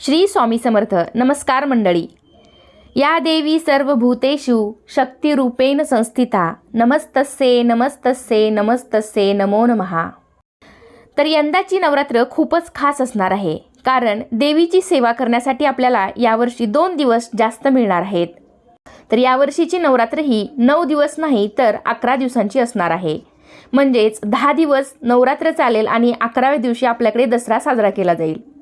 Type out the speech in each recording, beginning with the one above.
श्री स्वामी समर्थ. नमस्कार मंडळी. या देवी सर्व भूतेषु शक्तिरूपेण संस्थिता. नमस्तस्ये नमस्तस्ये नमस्तस्ये नमो नमहा तर यंदाची नवरात्र खूपच खास असणार आहे. कारण देवीची सेवा करण्यासाठी आपल्याला यावर्षी दोन दिवस जास्त मिळणार आहेत. तर यावर्षीची नवरात्र ही नऊ दिवस नाही तर अकरा दिवसांची असणार आहे. म्हणजेच दहा दिवस नवरात्र चालेल आणि अकराव्या दिवशी आपल्याकडे दसरा साजरा केला जाईल.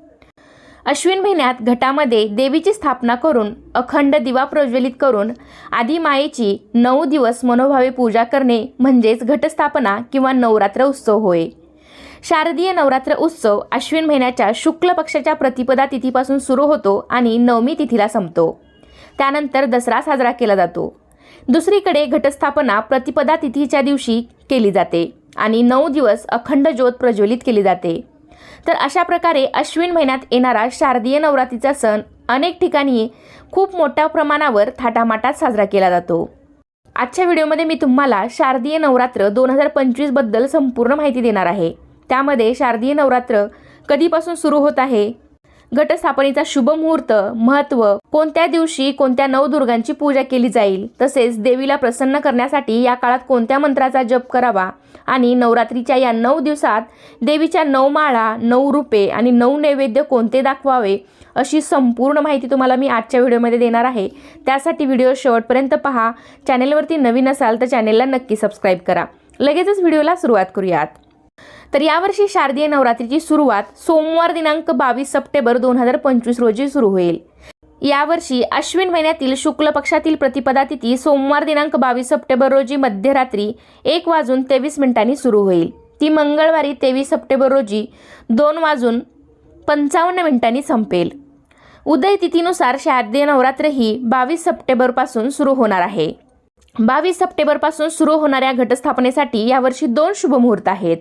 अश्विन महिन्यात घटामध्ये देवीची स्थापना करून अखंड दिवा प्रज्वलित करून आदी मायेची नऊ दिवस मनोभावे पूजा करणे म्हणजेच घटस्थापना किंवा नवरात्र उत्सव होय. शारदीय नवरात्र उत्सव अश्विन महिन्याच्या शुक्ल पक्षाच्या प्रतिपदा तिथीपासून सुरू होतो आणि नवमी तिथीला संपतो. त्यानंतर दसरा साजरा केला जातो. दुसरीकडे घटस्थापना प्रतिपदा तिथीच्या दिवशी केली जाते आणि नऊ दिवस अखंड ज्योत प्रज्वलित केली जाते. तर अशा प्रकारे अश्विन महिन्यात येणारा शारदीय नवरात्रीचा सण अनेक ठिकाणी खूप मोठ्या प्रमाणावर थाटामाटात साजरा केला जातो. आजच्या व्हिडिओमध्ये मी तुम्हाला शारदीय नवरात्र दोन हजार पंचवीसबद्दल संपूर्ण माहिती देणार आहे. त्यामध्ये शारदीय नवरात्र कधीपासून सुरू होत आहे घटस्थापनेचा शुभ मुहूर्त महत्त्व कोणत्या दिवशी कोणत्या नवदुर्गांची पूजा केली जाईल तसेच देवीला प्रसन्न करण्यासाठी या काळात कोणत्या मंत्राचा जप करावा आणि नवरात्रीच्या या नऊ दिवसात देवीच्या नऊ माळा नऊ रूपे आणि नऊ नैवेद्य कोणते दाखवावे अशी संपूर्ण माहिती तुम्हाला मी आजच्या व्हिडिओमध्ये देणार आहे. त्यासाठी व्हिडिओ शेवटपर्यंत पहा. चॅनेलवरती नवीन असाल तर चॅनेलला नक्की सबस्क्राईब करा. लगेचच व्हिडिओला सुरुवात करूयात. तर यावर्षी शारदीय नवरात्रीची सुरुवात सोमवार दिनांक बावीस सप्टेंबर दोन हजार पंचवीस रोजी सुरू होईल. यावर्षी अश्विन महिन्यातील शुक्ल पक्षातील प्रतिपदा तिथी सोमवार दिनांक बावीस सप्टेंबर रोजी मध्यरात्री एक वाजून तेवीस मिनिटांनी सुरू होईल. ती मंगळवारी तेवीस सप्टेंबर रोजी दोन वाजून पंचावन्न मिनिटांनी संपेल. उदय तिथीनुसार शारदीय नवरात्र ही बावीस सप्टेंबरपासून सुरू होणार आहे. बावीस सप्टेंबरपासून सुरू होणाऱ्या घटस्थापनेसाठी यावर्षी दोन शुभमुहूर्त आहेत.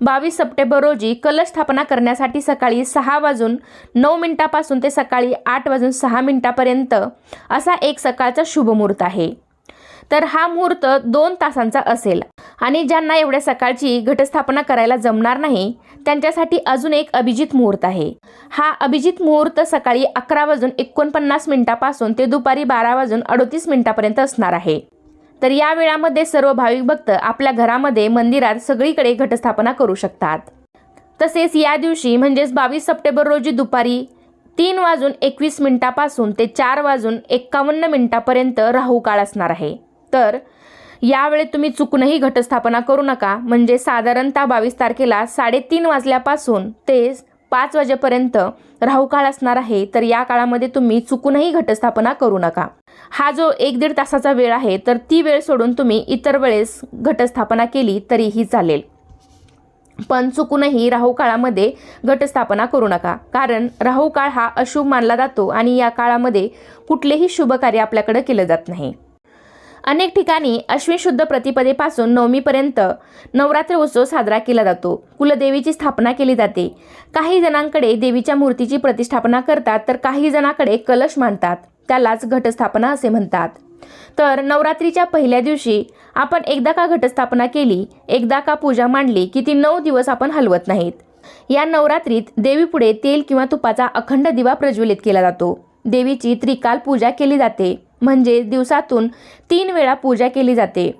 बावीस सप्टेंबर रोजी कलश स्थापना करण्यासाठी सकाळी सहा वाजून नऊ मिनिटापासून ते सकाळी आठ वाजून सहा मिनिटापर्यंत असा एक सकाळचा शुभमुहूर्त आहे. तर हा मुहूर्त दोन तासांचा असेल आणि ज्यांना एवढ्या सकाळची घटस्थापना करायला जमणार नाही त्यांच्यासाठी अजून एक अभिजित मुहूर्त आहे. हा अभिजित मुहूर्त सकाळी अकरा वाजून एकोणपन्नास मिनिटापासून ते दुपारी बारा वाजून अडोतीस मिनिटापर्यंत असणार आहे. तर या वेळामध्ये सर्व भाविक भक्त आपल्या घरामध्ये मंदिरात सगळीकडे घटस्थापना करू शकतात. तसेच या दिवशी म्हणजेच बावीस सप्टेंबर रोजी दुपारी तीन वाजून एकवीस मिनिटापासून ते चार वाजून एक्कावन्न मिनिटापर्यंत राहू काळ असणार आहे. तर यावेळी तुम्ही चुकूनही घटस्थापना करू नका. म्हणजे साधारणतः बावीस तारखेला साडेतीन वाजल्यापासून ते पाच वाजेपर्यंत राहू काळ असणार आहे. तर या काळामध्ये तुम्ही चुकूनही घटस्थापना करू नका. हा जो एक दीड तासाचा वेळ आहे तर ती वेळ सोडून तुम्ही इतर वेळेस घटस्थापना केली तरीही चालेल. पण चुकूनही राहू काळामध्ये घटस्थापना करू नका कारण राहू काळ हा अशुभ मानला जातो आणि या काळामध्ये कुठलेही शुभ कार्य आपल्याकडे केलं जात नाही. अनेक ठिकाणी अश्विन शुद्ध प्रतिपदेपासून नवमीपर्यंत नवरात्र उत्सव साजरा केला जातो. कुलदेवीची स्थापना केली जाते. काही जणांकडे देवीच्या मूर्तीची प्रतिष्ठापना करतात तर काही जणांकडे कलश मांडतात. त्यालाच घटस्थापना असे म्हणतात. तर नवरात्रीच्या पहिल्या दिवशी आपण एकदा का घटस्थापना केली एकदा का पूजा मांडली की ती नऊ दिवस आपण हलवत नाहीत. या नवरात्रीत देवीपुढे तेल किंवा तुपाचा अखंड दिवा प्रज्वलित केला जातो. देवीची त्रिकाल पूजा केली जाते. म्हणजे दिवसातून तीन वेळा पूजा केली जाते.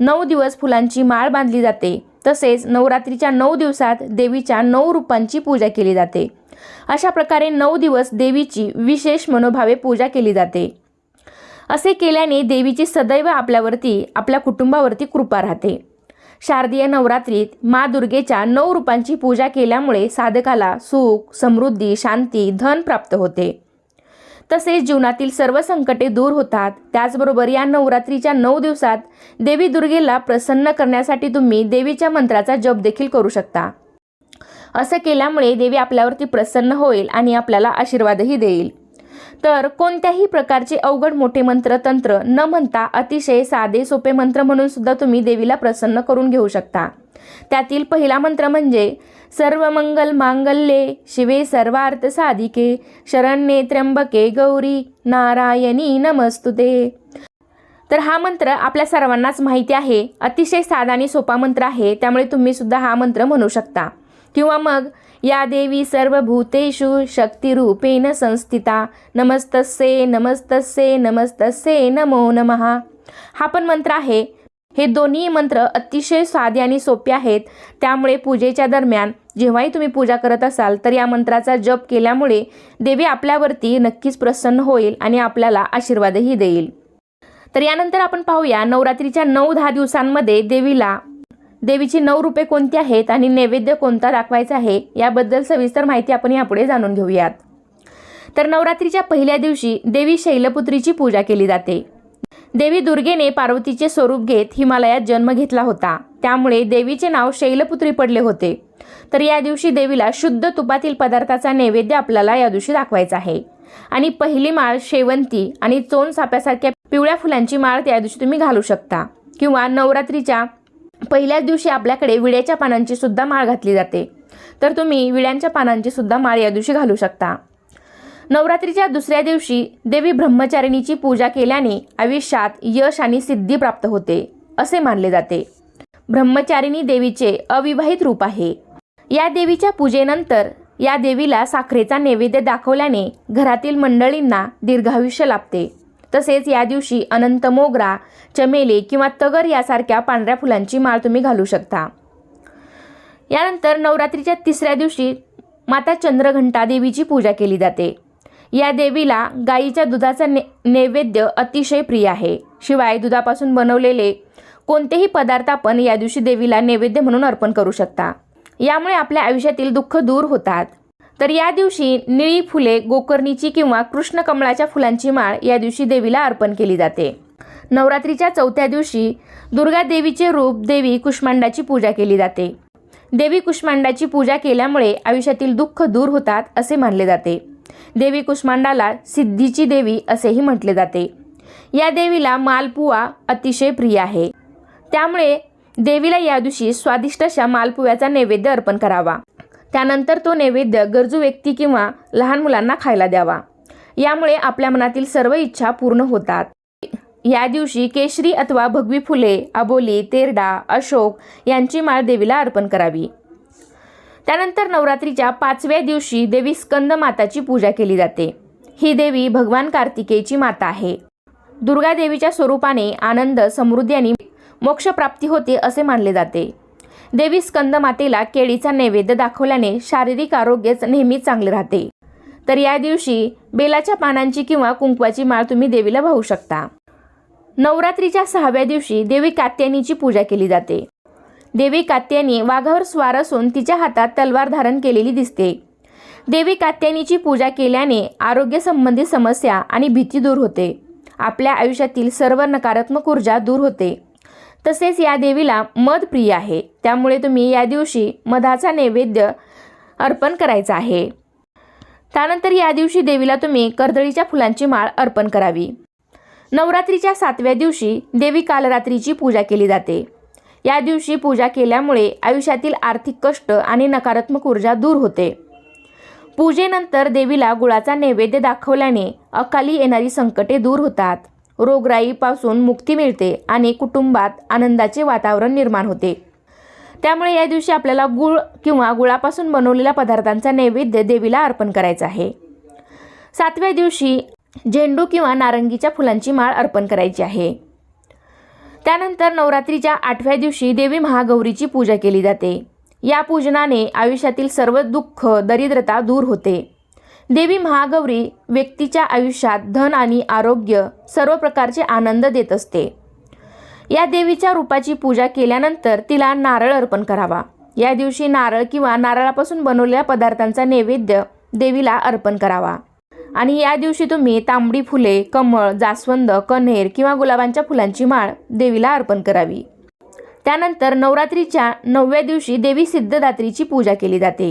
नऊ दिवस फुलांची माळ बांधली जाते. तसेच नवरात्रीच्या नऊ दिवसात देवीच्या नऊ रूपांची पूजा केली जाते. अशा प्रकारे नऊ दिवस देवीची विशेष मनोभावे पूजा केली जाते. असे केल्याने देवीची सदैव आपल्यावरती आपल्या कुटुंबावरती कृपा राहते. शारदीय नवरात्रीत मा दुर्गेच्या नऊ रूपांची पूजा केल्यामुळे साधकाला सुख समृद्धी शांती धन प्राप्त होते. तसेच जीवनातील सर्व संकटे दूर होतात. त्याचबरोबर या नवरात्रीच्या नऊ दिवसात देवी दुर्गेला प्रसन्न करण्यासाठी तुम्ही देवीच्या मंत्राचा जप देखील करू शकता. असं केल्यामुळे देवी आपल्यावरती प्रसन्न होईल आणि आपल्याला आशीर्वादही देईल. तर कोणत्याही प्रकारचे अवघड मोठे मंत्र तंत्र न म्हणता अतिशय साधे सोपे मंत्र म्हणून सुद्धा तुम्ही देवीला प्रसन्न करून घेऊ शकता. त्यातील पहिला मंत्र म्हणजे सर्व मंगल मांगल्ये शिवे सर्वार्थ साधिके शरण्ये त्र्यंबके गौरी नारायणी नमस्तुते. तर हा मंत्र आपल्या सर्वांनाच माहिती आहे. अतिशय साधा आणि सोपा मंत्र आहे. त्यामुळे तुम्ही सुद्धा हा मंत्र म्हणू शकता. किंवा मग या देवी सर्व भूतेषु शक्तिरूपेण संस्थिता. नमस्तस्ये नमस्तस्ये नमस्तस्ये नमो नमहा हा पण मंत्र आहे. हे दोन्ही मंत्र अतिशय साधे आणि सोपे आहेत. त्यामुळे पूजेच्या दरम्यान जेव्हाही तुम्ही पूजा करत असाल तर या मंत्राचा जप केल्यामुळे देवी आपल्यावरती नक्कीच प्रसन्न होईल आणि आपल्याला आशीर्वादही देईल. तर यानंतर आपण पाहूया नवरात्रीच्या नऊ दहा दिवसांमध्ये देवीला देवीची नऊ रूपे कोणती आहेत आणि नैवेद्य कोणता दाखवायचा आहे याबद्दल सविस्तर माहिती आपण यापुढे जाणून घेऊयात. तर नवरात्रीच्या पहिल्या दिवशी देवी शैलपुत्रीची पूजा केली जाते. देवी दुर्गेने पार्वतीचे स्वरूप घेत हिमालयात जन्म घेतला होता. त्यामुळे देवीचे नाव शैलपुत्री पडले होते. तर या दिवशी देवीला शुद्ध तुपातील पदार्थाचा नैवेद्य आपल्याला या दिवशी दाखवायचा आहे. आणि पहिली माळ शेवंती आणि चोन साप्यासारख्या पिवळ्या फुलांची माळ त्या दिवशी तुम्ही घालू शकता. किंवा नवरात्रीच्या पहिल्याच दिवशी आपल्याकडे विड्याच्या पानांची सुद्धा माळ घातली जाते. तर तुम्ही विड्यांच्या पानांची सुद्धा माळ या दिवशी घालू शकता. नवरात्रीच्या दुसऱ्या दिवशी देवी ब्रह्मचारिणीची पूजा केल्याने आयुष्यात यश आणि सिद्धी प्राप्त होते असे मानले जाते. ब्रह्मचारिणी देवीचे अविवाहित रूप आहे. या देवीच्या पूजेनंतर या देवीला साखरेचा नैवेद्य दाखवल्याने घरातील मंडळींना दीर्घायुष्य लाभते. तसेच या दिवशी अनंत मोगरा चमेली किंवा तगर यासारख्या पांढऱ्या फुलांची माळ तुम्ही घालू शकता. यानंतर नवरात्रीच्या तिसऱ्या दिवशी माता चंद्रघंटा देवीची पूजा केली जाते. या देवीला गाईच्या दुधाचा ने नैवेद्य अतिशय प्रिय आहे. शिवाय दुधापासून बनवलेले कोणतेही पदार्थ आपण या दिवशी देवीला नैवेद्य म्हणून अर्पण करू शकता. यामुळे आपल्या आयुष्यातील दुःख दूर होतात. तर या दिवशी निळी फुले गोकर्णीची किंवा कृष्ण कमळाच्या फुलांची माळ या दिवशी देवीला अर्पण केली जाते. नवरात्रीच्या चौथ्या दिवशी दुर्गा देवीचे रूप देवी कुष्मांडाची पूजा केली जाते. देवी कुष्मांडाची पूजा केल्यामुळे आयुष्यातील दुःख दूर होतात असे मानले जाते. देवी कुष्मांडाला सिद्धीची देवी असेही म्हटले जाते. या देवीला मालपुवा अतिशय प्रिय आहे. त्यामुळे देवीला या दिवशी स्वादिष्ट अशा मालपुव्याचा नैवेद्य अर्पण करावा. त्यानंतर तो नैवेद्य गरजू व्यक्ती किंवा लहान मुलांना खायला द्यावा. यामुळे आपल्या मनातील सर्व इच्छा पूर्ण होतात. या दिवशी केशरी अथवा भगवी फुले अबोली तेरडा अशोक यांची माळ देवीला अर्पण करावी. त्यानंतर नवरात्रीच्या पाचव्या दिवशी देवी स्कंद माताची पूजा केली जाते. ही देवी भगवान कार्तिकेयची माता आहे. दुर्गा देवीच्या स्वरूपाने आनंद समृद्धी आणि मोक्षप्राप्ती होते असे मानले जाते. देवी स्कंदमातेला केळीचा नैवेद्य दाखवल्याने शारीरिक आरोग्यच नेहमी चांगले राहते. तर या दिवशी बेलाच्या पानांची किंवा कुंकवाची माळ तुम्ही देवीला वाहू शकता. नवरात्रीच्या सहाव्या दिवशी देवी कात्यानीची पूजा केली जाते. देवी कात्यानी वाघावर स्वार असून तिच्या हातात तलवार धारण केलेली दिसते. देवी कात्यानीची पूजा केल्याने आरोग्यसंबंधी समस्या आणि भीती दूर होते. आपल्या आयुष्यातील सर्व नकारात्मक ऊर्जा दूर होते. तसेच या देवीला मध प्रिय आहे. त्यामुळे तुम्ही या दिवशी मधाचा नैवेद्य अर्पण करायचा आहे. त्यानंतर या दिवशी देवीला तुम्ही कर्दळीच्या फुलांची माळ अर्पण करावी. नवरात्रीच्या सातव्या दिवशी देवी कालरात्रीची पूजा केली जाते. या दिवशी पूजा केल्यामुळे आयुष्यातील आर्थिक कष्ट आणि नकारात्मक ऊर्जा दूर होते. पूजेनंतर देवीला गुळाचा नैवेद्य दाखवल्याने अकाली येणारी संकटे दूर होतात. रोगराईपासून मुक्ती मिळते आणि कुटुंबात आनंदाचे वातावरण निर्माण होते. त्यामुळे या दिवशी आपल्याला गुळ किंवा गुळापासून बनवलेल्या पदार्थांचा नैवेद्य देवीला अर्पण करायचा आहे. सातव्या दिवशी झेंडू किंवा नारंगीच्या फुलांची माळ अर्पण करायची आहे. त्यानंतर नवरात्रीच्या आठव्या दिवशी देवी महागौरीची पूजा केली जाते. या पूजनाने आयुष्यातील सर्व दुःख दरिद्रता दूर होते. देवी महागौरी व्यक्तीच्या आयुष्यात धन आणि आरोग्य सर्व प्रकारचे आनंद देत असते. या देवीच्या रूपाची पूजा केल्यानंतर तिला नारळ अर्पण करावा. या दिवशी नारळ किंवा नारळापासून बनवलेल्या पदार्थांचा नैवेद्य देवीला अर्पण करावा. आणि या दिवशी तुम्ही तांबडी फुले कमळ जास्वंद कन्हेर किंवा गुलाबांच्या फुलांची माळ देवीला अर्पण करावी. त्यानंतर नवरात्रीच्या नवव्या दिवशी देवी सिद्धदात्रीची पूजा केली जाते.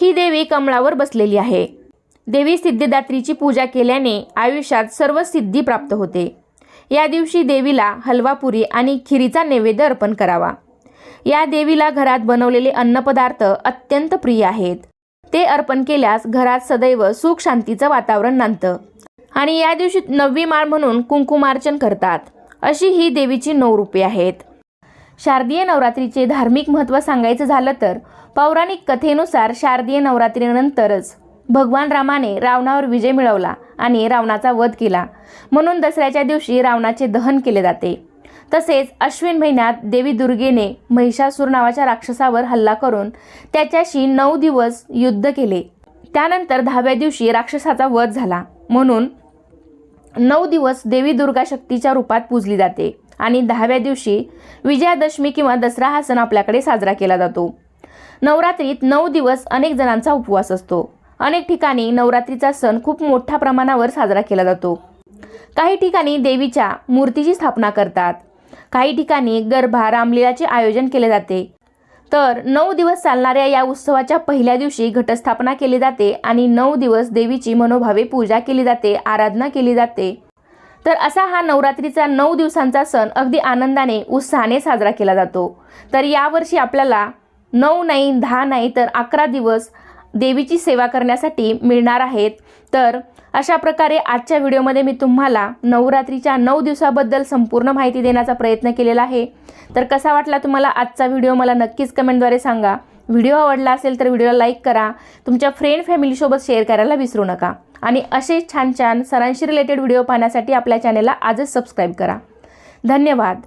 ही देवी कमळावर बसलेली आहे. देवी सिद्धिदात्रीची पूजा केल्याने आयुष्यात सर्व सिद्धी प्राप्त होते. या दिवशी देवीला हलवापुरी आणि खिरीचा नैवेद्य अर्पण करावा. या देवीला घरात बनवलेले अन्नपदार्थ अत्यंत प्रिय आहेत. ते अर्पण केल्यास घरात सदैव सुख शांतीचं वातावरण नांदतं. आणि या दिवशी नववी माळ म्हणून कुंकुमार्चन करतात. अशी ही देवीची नऊ रूपे आहेत. शारदीय नवरात्रीचे धार्मिक महत्त्व सांगायचं झालं तर पौराणिक कथेनुसार शारदीय नवरात्रीनंतरच भगवान रामाने रावणावर विजय मिळवला आणि रावणाचा वध केला. म्हणून दसऱ्याच्या दिवशी रावणाचे दहन केले जाते. तसेच अश्विन महिन्यात देवी दुर्गेने महिषासूर नावाच्या राक्षसावर हल्ला करून त्याच्याशी नऊ दिवस युद्ध केले. त्यानंतर दहाव्या दिवशी राक्षसाचा वध झाला. म्हणून नऊ दिवस देवी दुर्गा शक्तीच्या रूपात पूजली जाते आणि दहाव्या दिवशी विजयादशमी किंवा दसरा हा सण आपल्याकडे साजरा केला जातो. नवरात्रीत नऊ दिवस अनेक जणांचा उपवास असतो. अनेक ठिकाणी नवरात्रीचा सण खूप मोठ्या प्रमाणावर साजरा केला जातो. काही ठिकाणी देवीच्या मूर्तीची स्थापना करतात. काही ठिकाणी गरबा रामलीलाचे आयोजन केले जाते. तर नऊ दिवस चालणाऱ्या या उत्सवाच्या पहिल्या दिवशी घटस्थापना केली जाते आणि नऊ दिवस देवीची मनोभावे पूजा केली जाते आराधना केली जाते. तर असा हा नवरात्रीचा नऊ दिवसांचा सण अगदी आनंदाने उत्साहाने साजरा केला जातो. तर यावर्षी आपल्याला नऊ नाही दहा नाही तर अकरा दिवस देवीची सेवा करण्यासाठी मिळणार आहेत. तर अशा प्रकारे आजच्या व्हिडिओमध्ये मी तुम्हाला नवरात्रीच्या नऊ दिवसाबद्दल संपूर्ण माहिती देण्याचा प्रयत्न केलेला आहे. तर कसा वाटला तुम्हाला आजचा व्हिडिओ मला नक्कीच कमेंटद्वारे सांगा. व्हिडिओ आवडला असेल तर व्हिडिओला लाईक करा. तुमच्या फ्रेंड फॅमिलीसोबत शेअर करायला विसरू नका. आणि असे छान छान सरांशी रिलेटेड व्हिडिओ पाहण्यासाठी आपल्या चॅनेलला आजच सबस्क्राईब करा. धन्यवाद.